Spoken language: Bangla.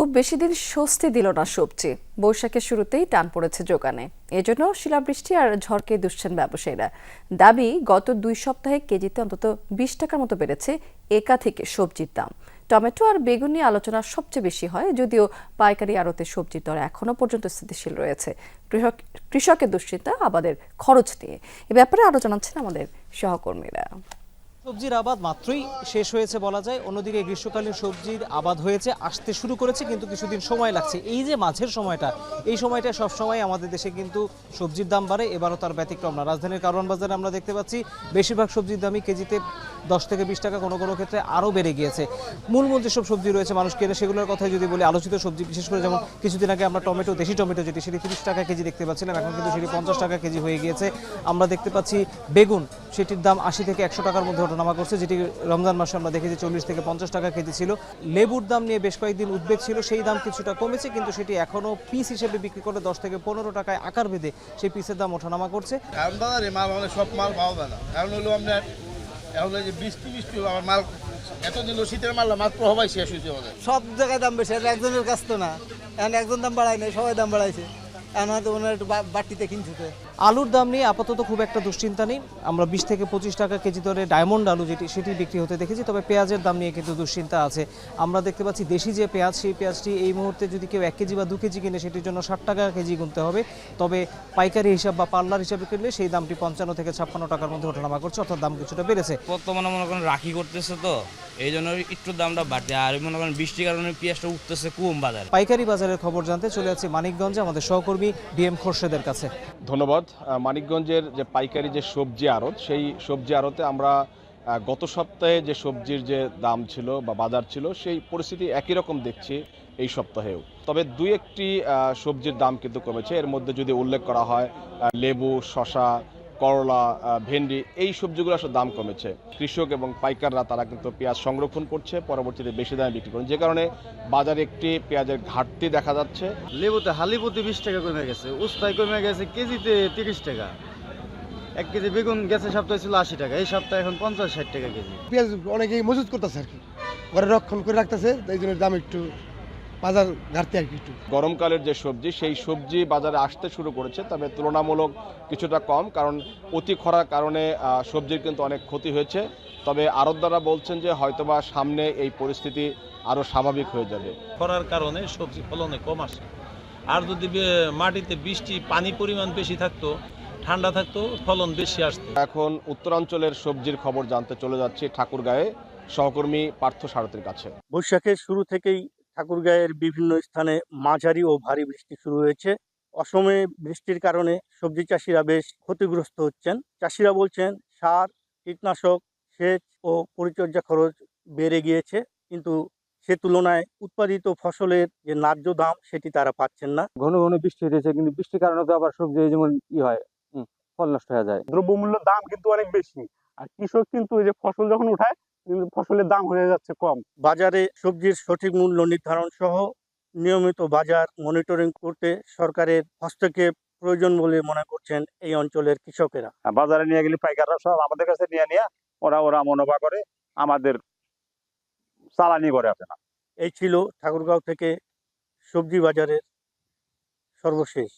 খুব বেশি দিন স্বস্তি দিল না সবজি। বৈশাখের শুরুতেই টান পড়েছে যোগানে। এজন্য শিলাবৃষ্টি আর ঝড়কে দুষছেন ব্যবসায়ীরা। দাবি, গত দুই সপ্তাহে কেজিতে অন্তত বিশ টাকার মতো বেড়েছে একা থেকে সবজির দাম। টমেটো আর বেগুন নিয়ে আলোচনা সবচেয়ে বেশি হয়, যদিও পাইকারি আড়তে সবজির দর এখনও পর্যন্ত স্থিতিশীল রয়েছে। কৃষক, কৃষকের দুশ্চিন্তা আবাদের খরচ নিয়ে। এ ব্যাপারে আরও জানাচ্ছেন আমাদের সহকর্মীরা। সবজির আবাদ মাত্রই শেষ হয়েছে বলা যায়। অন্যদিকে গ্রীষ্মকালীন সবজির আবাদ হয়েছে, আসতে শুরু করেছে, কিন্তু কিছুদিন সময় লাগছে। এই যে মাঝের সময়টা, এই সময়টা সব সময় আমাদের দেশে কিন্তু সবজির দাম বাড়ে, এবারও তার ব্যতিক্রম না। রাজধানীর কারওয়ান বাজারে আমরা দেখতে পাচ্ছি, বেশিরভাগ সবজির দামই কেজিতে দশ থেকে বিশ টাকা কোনো কোনো ক্ষেত্রে আরও বেড়ে গিয়েছে। মূল মূল যেসব সবজি রয়েছে, মানুষ কেনে সেগুলোর কথাই যদি বলি, আলোচিত সবজি, বিশেষ করে যেমন কিছুদিন আগে আমরা টমেটো, দেশি টমেটো যেটি, সেটি তিরিশ টাকা কেজি দেখতে পাচ্ছিলাম, এখন কিন্তু সেটি পঞ্চাশ টাকা কেজি হয়ে গিয়েছে। আমরা দেখতে পাচ্ছি বেগুন, সেটির দাম আশি থেকে একশো টাকার মধ্যে ওঠানামা করছে যেটি রমজান মাসে আমরা দেখেছি চল্লিশ থেকে পঞ্চাশ টাকা কেজি ছিল। লেবুর দাম নিয়ে বেশ কয়েকদিন উদ্বেগ ছিল সেই দাম কিছুটা কমেছে কিন্তু সেটি এখনও পিস হিসেবে বিক্রি করে দশ থেকে পনেরো টাকায় আকার ভেদে সেই পিসের দাম ওঠানামা করছে। এখন বাজারে মাল মানে সব মাল পাওয়া যায় না। এখন হলো আপনার এখন যে বৃষ্টি বৃষ্টি আবার মাল এতদিন হলো শীতের মাল মাল প্রভাবাই শেষ হয়েছে আমাদের। সব জায়গায় দাম বেশি আর একজনের কাছ তো না। এখন একজন দাম বাড়ায় নাই সবাই দাম বাড়াইছে। এখন হয়তো ওনার একটু বা- বাড়তিতে কিনছে তো। আলুর দাম নিয়ে আপাতত খুব একটা দুশ্চিন্তা নেই। আমরা বিশ থেকে পঁচিশ টাকা কেজি দরে ডায়মন্ড আলু যেটি সেটি বিক্রি হতে দেখেছি তবে পেঁয়াজের দাম নিয়ে কিন্তু দুশ্চিন্তা আছে। আমরা দেখতে পাচ্ছি দেশি যে পেঁয়াজ সেই পেঁয়াজটি এই মুহূর্তে যদি কেউ এক কেজি বা দু কেজি কিনে সেটির জন্য ষাট টাকা কেজি গুনতে হবে। তবে পাইকারি হিসাব বা পাল্লার হিসাবে কিনলে সেই দামটি পঞ্চান্ন থেকে ছাপ্পান্ন টাকার মধ্যে ওঠানামা করছে অর্থাৎ দাম কিছুটা বেড়েছে। বর্তমানে মনে করেন রাখি করতেছে তো এই জন্য একটু দামটা বাড়ছে। আর মনে করেন বৃষ্টির কারণে পেঁয়াজটা উঠতেছে কম বাজারে। পাইকারি বাজারের খবর জানতে চলে যাচ্ছে মানিকগঞ্জে আমাদের সহকর্মী ডিএম খোরশেদের কাছে। ধন্যবাদ। মানিকগঞ্জের যে পাইকারি যে সবজি আড়ত, সেই সবজি আড়তে আমরা গত সপ্তাহে যে সবজির যে দাম ছিল বা বাজার ছিল, সেই পরিস্থিতি একই রকম দেখছি এই সপ্তাহেও। তবে দুই একটি সবজির দাম কিন্তু কমেছে। এর মধ্যে যদি উল্লেখ করা হয় লেবু শশা করলা ভেন্ডি এই সবজিগুলো আসলে দাম কমেছে। কৃষক এবং পাইকাররা তারা কিন্তু পেঁয়াজ সংরক্ষণ করছে পরবর্তীতে বেশি দামে বিক্রি করেন। যে কারণে বাজারে একটি পেঁয়াজের ঘাটতি দেখা যাচ্ছে। লেবুতে হালি প্রতি বিশ টাকা কমে গেছে উস্তায় কমে গেছে কেজিতে তিরিশ টাকা। এক কেজি বেগুন গেছে সপ্তাহে ছিল আশি টাকা এই সপ্তাহে এখন পঞ্চাশ ষাট টাকা কেজি। পেঁয়াজ অনেকেই মজুত করতেছে আর কি। ঘরে রক্ষণ করে রাখতেছে এই জন্য দাম একটু বাজার ঘাটতি আর কি একটু। গরমকালের যে সবজি সেই সবজি বাজারে আসতে শুরু করেছে তবে তুলনামূলক কিছুটা কম কারণ অতি খরার কারণে সবজির কিন্তু অনেক ক্ষতি হয়েছে। তবে আড়তদাররা বলছেন যে হয়তোবা সামনে এই পরিস্থিতি আরও স্বাভাবিক হয়ে যাবে। খরার কারণে সবজি ফলনে কম আসে। আর যদি মাটিতে বৃষ্টি পানি পরিমাণ বেশি থাকতো ঠান্ডা থাকতো ফলন বেশি আসতো। এখন উত্তরাঞ্চলের সবজির খবর জানতে চলে যাচ্ছি ঠাকুরগাঁয়ে। সহকর্মী পার্থ সারথীর কাছে। বৈশাখের শুরু থেকেই ঠাকুরগাঁয়ের বিভিন্ন স্থানে মাঝারি ও ভারী বৃষ্টি শুরু হয়েছে। অসমে বৃষ্টির কারণে সবজি চাষিরা বেশ ক্ষতিগ্রস্ত হচ্ছেন। চাষিরা বলছেন সার কীটনাশক সেচ ও পরিচর্যা খরচ বেড়ে গিয়েছে কিন্তু সে তুলনায় উৎপাদিত ফসলের যে ন্যায্য দাম সেটি তারা পাচ্ছেন না। ঘন ঘন বৃষ্টি হয়েছে কিন্তু বৃষ্টির কারণে তো আবার সবজি যেমন ই হয় হুম, ফল নষ্ট হয়ে যায়। দ্রব্যমূল্যের দাম কিন্তু অনেক বেশি। আর কৃষক কিন্তু এই যে ফসল যখন উঠায় ফসলের দাম হয়ে যাচ্ছে কম। বাজারে সবজির সঠিক মূল্য নির্ধারণ সহ নিয়মিত বাজার মনিটরিং করতে সরকারের হস্তক্ষেপ প্রয়োজন বলে মনে করছেন এই অঞ্চলের কৃষকেরা। বাজারে নিয়ে গেলে পাইকাররা সব আমাদের কাছে নিয়ে নিয়ে ওরা ওরা মনোভা করে আমাদের চালানি করে আসে না এই ছিল ঠাকুরগাঁও থেকে সবজি বাজারের সর্বশেষ।